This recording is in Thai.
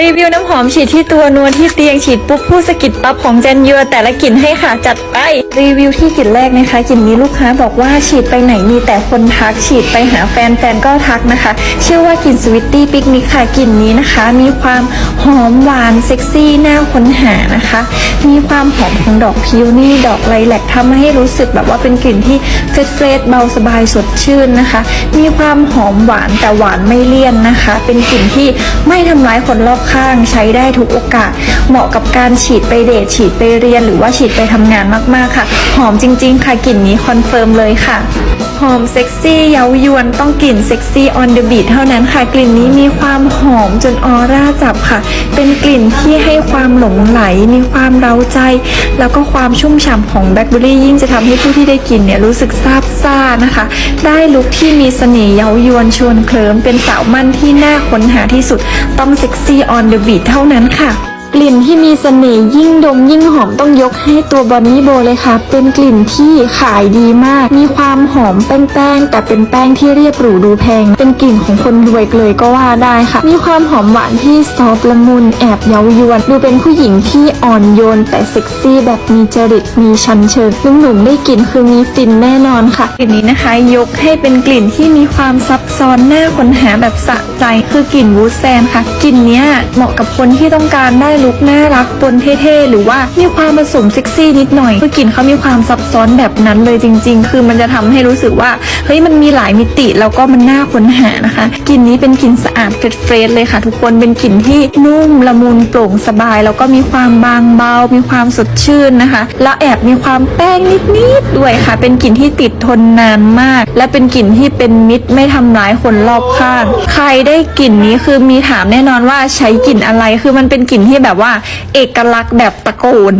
รีวิวน้ำหอมฉีดที่ตัวนวลที่เตียงฉีดปุ๊บผู้สะกิดปั๊บของเจนยัวแต่ละกลิ่นให้ค่ะจัดไป รีวิวที่กลิ่นแรกนะคะกลิ่นนี้ลูกค้าบอกว่าฉีดไปไหนมีแต่คนทักฉีดไปหาแฟนแฟนก็ทักนะคะเชื่อว่ากลิ่นสวิตตี้ปิกนิกค่ะกลิ่นนี้นะคะ มีความหอมหวานเซ็กซี่น่าค้นหานะคะ มีความหอมของดอกพิวนี่ดอกไลแลกทำให้รู้สึกแบบว่าเป็นกลิ่นที่เฟรชเฟรชเบาสบายสดชื่นนะคะ มีความหอมหวานแต่หวานไม่เลี่ยนนะคะ เป็นกลิ่นที่ไม่ทำร้ายคนรอบข้างใช้ได้ทุกโอกาส เหมาะกับการฉีดไปเดทฉีดไปเรียน หรือว่าฉีดไปทำงานมากๆค่ะหอมจริง ๆ ค่ะกลิ่นนี้คอนเฟิร์มเลยค่ะ หอมเซ็กซี่เย้ายวนต้องกลิ่นเซ็กซี่ออนเดอะบีทเท่านั้นค่ะ กลิ่นนี้มีความหอมจนออร่าจับค่ะ เป็นกลิ่นที่ให้ความหลงไหล มีความเร้าใจ แล้วก็ความชุ่มฉ่ำของแบล็คเบอรี่ยิ่งจะทำให้ผู้ที่ได้กลิ่นเนี่ยรู้สึกซาบซ่านะคะ ได้ลุคที่มีเสน่ห์เย้ายวนชวนเคลิ้มเป็นสาวมั่นที่น่าค้นหาที่สุด ต้องเซ็กซี่ออนเดอะบีทเท่านั้นค่ะ กลิ่นที่มีเสน่ห์ยิ่งดมยิ่งหอมต้องยกให้ตัวบอนนี่โบเลยค่ะ เป็นกลิ่นที่ขายดีมาก มีความหอมแป้งๆแต่เป็นแป้งที่เรียบหรูดูแพง เป็นกลิ่นของคนรวยเลยก็ว่าได้ค่ะ มีความหอมหวานที่ซอฟละมุนแอบเย้ายวน ดูเป็นผู้หญิงที่อ่อนโยน แต่เซ็กซี่แบบมีจริตมีชั้นเชิงหนุ่มๆได้กลิ่นคือมีฟินแน่นอนค่ะ กลิ่นนี้นะคะ ยกให้เป็นกลิ่นที่มีความซับซ้อนน่าค้นหาแบบสะใจ คือกลิ่นวูดแซนค่ะ กลิ่นเนี้ยเหมาะกับคนที่ต้องการได้ลุคน่ารักปนเท่ๆ หรือว่ามีความผสมเซ็กซี่นิดหน่อยคือกลิ่นเขามีความซับซ้อนแบบนั้นเลยจริง ๆ คือมันจะทำให้รู้สึกว่าเฮ้ยมันมีหลายมิติแล้วก็มันน่าค้นหานะคะกลิ่นนี้เป็นกลิ่นสะอาดเฟรชเลยค่ะ ทุกคนเป็นกลิ่นที่นุ่มละมุนโปร่งสบาย แล้วก็มีความบางเบา มีความสดชื่นนะคะ แล้วแอบมีความแป้งนิดๆด้วยค่ะ เป็นกลิ่นที่ติดทนนานมาก และเป็นกลิ่นที่เป็นมิตรไม่ทำร้ายคนรอบข้าง ใครได้กลิ่นนี้คือมีถามแน่นอนว่าใช้กลิ่นอะไรคือมันเป็นกลิ่นที่แบบว่า เอกลักษณ์แบบตะโกน